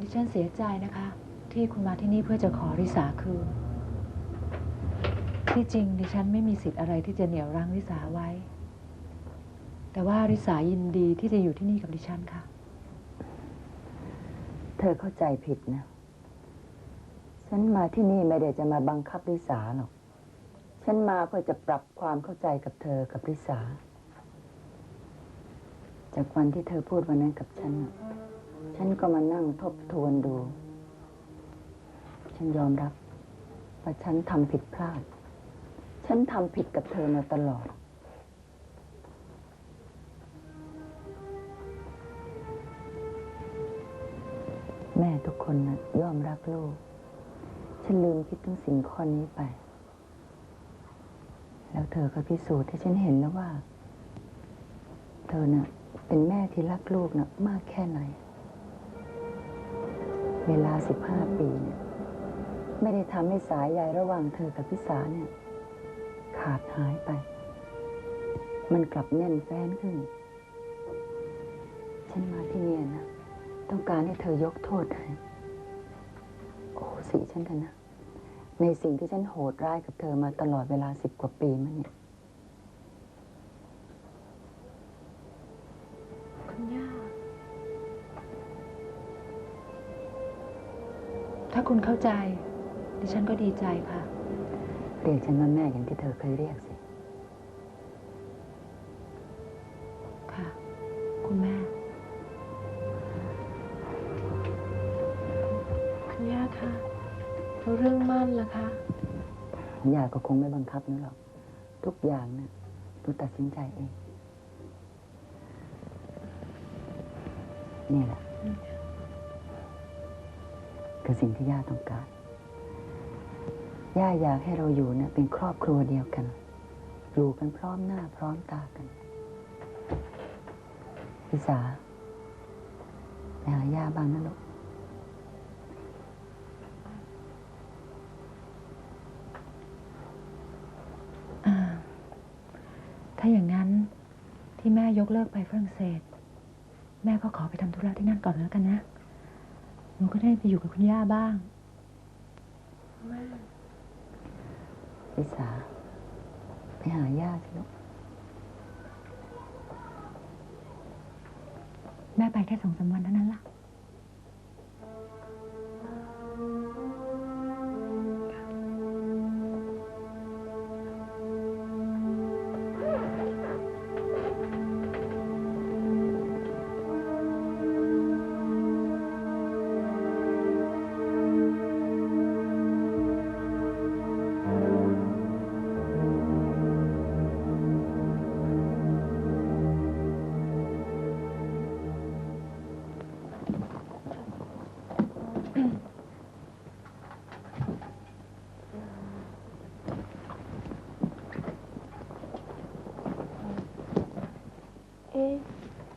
ดิฉันเสียใจนะคะ ที่คุณมาที่นี่เพื่อจะขอริสาคืน ที่จริงดิฉันไม่มีสิทธิ์อะไรที่จะเหนี่ยวรั้งริสาไว้ แต่ว่าริสายินดีที่จะอยู่ที่นี่กับดิฉันค่ะ เธอเข้าใจผิดนะ ฉันมาที่นี่ไม่ได้จะมาบังคับริสาหรอก ฉันมาเพื่อจะปรับความเข้าใจกับเธอกับริสา จากวันที่เธอพูดวันนั้นกับฉันนะ ฉันก็มานั่งทบทวนดู ฉันยอมรับว่าฉันทำผิดพลาด ฉันทำผิดกับเธอมาตลอด แม่ทุกคนนะย่อมรักลูก ฉันลืมคิดถึงสิ่งข้อนี้ไป แล้วเธอก็พิสูจน์ให้ฉันเห็นแล้วว่า เธอน่ะเป็นแม่ที่รักลูกน่ะมากแค่ไหน เวลาสิบห้าปีเนี่ยไม่ได้ทำให้สายใยระหว่างเธอกับพิสาเนี่ย ขาดหายไป มันกลับแน่นแฟ้นขึ้น ฉันมาที่เนี่ยนะ ต้องการให้เธอยกโทษให้โอ้สิฉันเถอะนะ ในสิ่งที่ฉันโหดร้ายกับเธอมาตลอดเวลาสิบกว่าปีมาเนี่ยาคุณเข้าใจ ดิฉันก็ดีใจค่ะ เรียกฉันว่าแม่อย่างที่เธอเคยเรียกสิ ค่ะ คุณแม่ คุณย่าคะแล้วเรื่องมั่นล่ะคะ ย่าก็คงไม่บังคับนึกหรอก ทุกอย่างนะ่ะหนูตัดสินใจเอง นี่แหละือสิ่งที่ย่าต้องการ ย่าอยากให้เราอยู่เนี่ยเป็นครอบครัวเดียวกัน อยู่กันพร้อมหน้าพร้อมตากันพี่สาไปหาย่าบ้างนะลูกถ้าอย่างนั้นที่แม่ยกเลิกไปฝรั่งเศส แม่ก็ขอไปทำธุระที่นั่นก่อนแล้วกันนะ หนูก็ได้ไปอยู่กับคุณย่าบ้างพี่สาไปหาย่าสิลูกแม่ไปแค่สองสามวันเท่านั้นล่ะ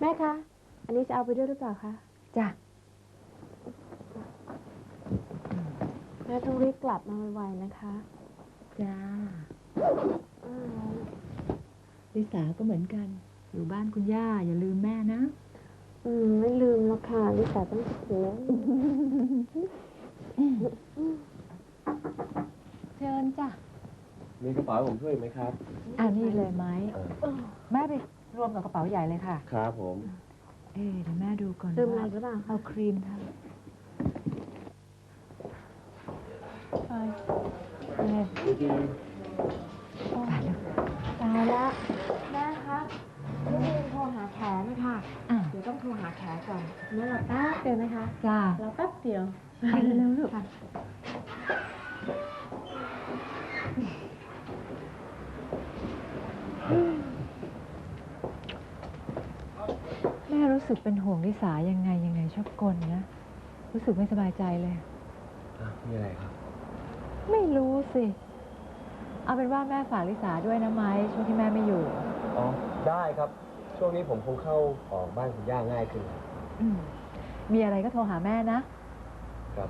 แม่คะ อันนี้จะเอาไปด้วยหรือเปล่าคะ จ้ะ แม่ต้องรีบกลับมาไวๆนะคะ จ้า อ้าวลิสาก็เหมือนกัน อยู่บ้านคุณย่า อย่าลืมแม่นะ อืมไม่ลืมแล้วค่ะลิสาต้องคิดถึงเชิญจ้ะ มีกระเป๋าให้ผมช่วยไหมครับ อ่านี่เลยไหมเออแม่ไป รวมกับกระเป๋าใหญ่เลยค่ะ ครับผม เอ๊ะเดี๋ยวแม่ดูก่อนลืมอะไรว่าหรือเปล่า เอาครีมทาไปเอ๊ะดีตายแล้วตายละแม่คะลูกลืมโทรหาแขนะคะอะเดี๋ยวต้องโทรหาแขก่อนงั้นเราแป๊บเดียวนะคะจ้าเราแป๊บเดียว ไปเร็วๆลูก ค่ะ แม่ รู้สึกเป็นห่วงลิสายังไงยังไงชอบกลนะ รู้สึกไม่สบายใจเลย อะมีอะไรครับ ไม่รู้สิ เอาเป็นว่าแม่ฝากลิสาด้วยนะไม้ช่วงที่แม่ไม่อยู่ อ๋อ ได้ครับ ช่วงนี้ผมคงเข้าออกบ้านคุณย่าง่ายขึ้นครับ อืมมีอะไรก็โทรหาแม่นะ ครับ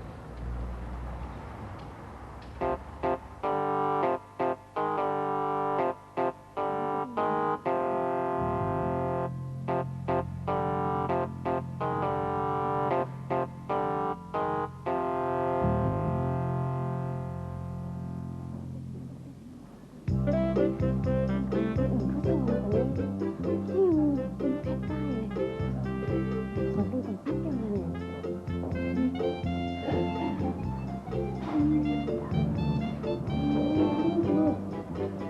บเดียวนะ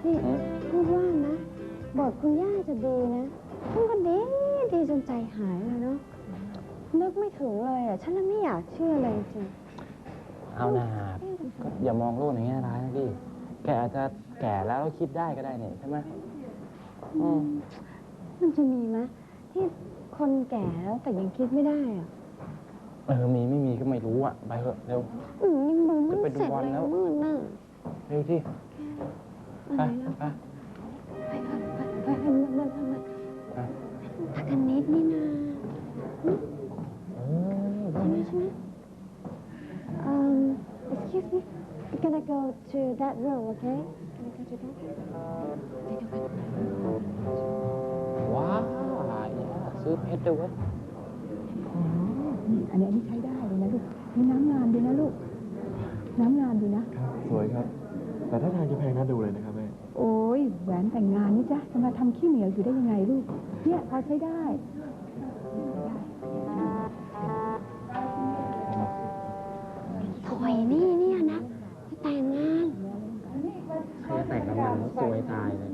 เนี่ยนี่พูดว่านะบทคุณย่าจะดีนะมันก็ดีดีจนใจหายเลยเนาะ นึกไม่ถึงเลยอะ ฉันน่ะไม่อยากเชื่อเลยจริง เอาหนาก็อย่ามองโลกในแง่ร้ายนะพี่ แกอาจจะแก่แล้วแล้วคิดได้ก็ได้เนี่ยใช่ไหมอืมมันจะมีไหมที่คนแก่แล้วแต่ยังคิดไม่ได้อะเออมีไม่มีก็ไม่รู้อะ ไปเถอะเร็ว อืมยังดูมันจะไปดูเสร็จบอลเลยแล้วมืดน่ะเร็วที่อะไปไร me we're gonna go to that room okay gonna go to that ว้าวซื้อเพชรด้วยเว้ยนี่อันนี้อันนี้ใช้ได้เลยนะลูกนี่น้ำงามดีนะลูก น้ำงามดีนะ ครับ สวยครับ แต่ถ้าทางจะแพงน่าดูเลยนะครับแม่ โอ้ยแหวนแต่งงานนี่จ้ะจะมาทำขี้เหนียวอยู่ได้ยังไงลูก เนี่ยพอใช้ได้สวยนี่เนี่ยนะจะแต่งงาน ใครแต่งน้ำมันสวยตายเลย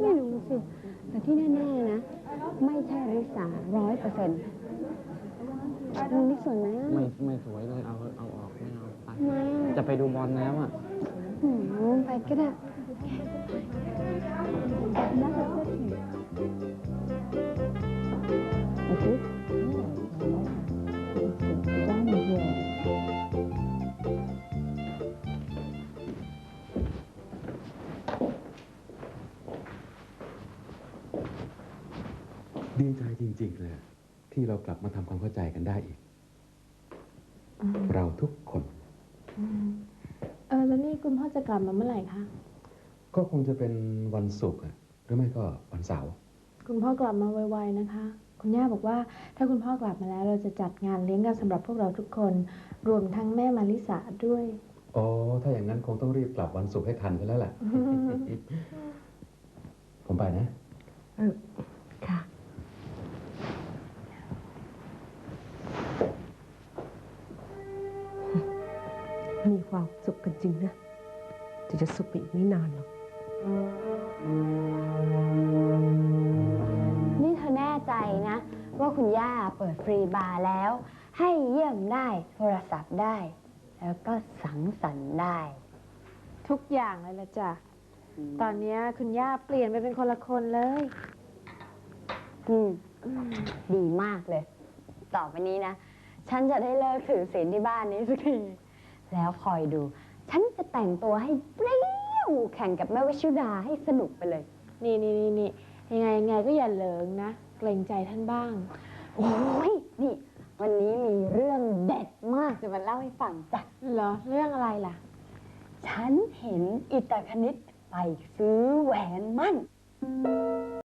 ไม่รู้สิ แต่ที่แน่ๆนะ ไม่ใช่ริสาร้อยเปอร์เซ็นต์มันนี่สวยไหมอะไม่ไม่สวยเลยเอาเอาออกไม่เอาไปทำไมอะจะไปดูบอลแล้วอะหืมไปก็ได้ ใจจริงๆเลยที่เรากลับมาทำความเข้าใจกันได้อีกเราทุกคนเออแล้วนี่คุณพ่อจะกลับมาเมื่อไหร่คะ ก็คงจะเป็นวันศุกร์อะหรือไม่ก็วันเสาร์ คุณพ่อกลับมาไวๆนะคะ คุณย่าบอกว่าถ้าคุณพ่อกลับมาแล้วเราจะจัดงานเลี้ยงกันสำหรับพวกเราทุกคน รวมทั้งแม่มาริสาด้วย อ๋อ ถ้าอย่างนั้นคงต้องรีบกลับวันศุกร์ให้ทันกันแล้วแหละ ผมไปนะค่ะมี ความสุขกันจริงนะแต่จะสุขไปอีกไม่นานหรอก นี่เธอแน่ใจนะ ว่าคุณย่าเปิดฟรีบาร์แล้ว ให้เยี่ยมได้โทรศัพท์ได้ แล้วก็สังสรรค์ได้ ทุกอย่างเลยละจ้ะ ตอนเนี้ยคุณย่าเปลี่ยนไปเป็นคนละคนเลย อืม ดีมากเลย ต่อไปนี้นะ ฉันจะได้เลิกถือศีลที่บ้านนี้สักที แล้วคอยดู ฉันจะแต่งตัวให้เปรี้ยวแข่งกับแม่วิชุดาให้สนุกไปเลย นี่นี่นี่นี่ยังไงยังไงก็อย่าเหลิงนะ เกรงใจท่านบ้าง โอ้ยนี่ วันนี้มีเรื่องเด็ดมากจะมาเล่าให้ฟังจ้ะเหรอ เรื่องอะไรล่ะ ฉันเห็นอิตาคณิตไปซื้อแหวนมั่น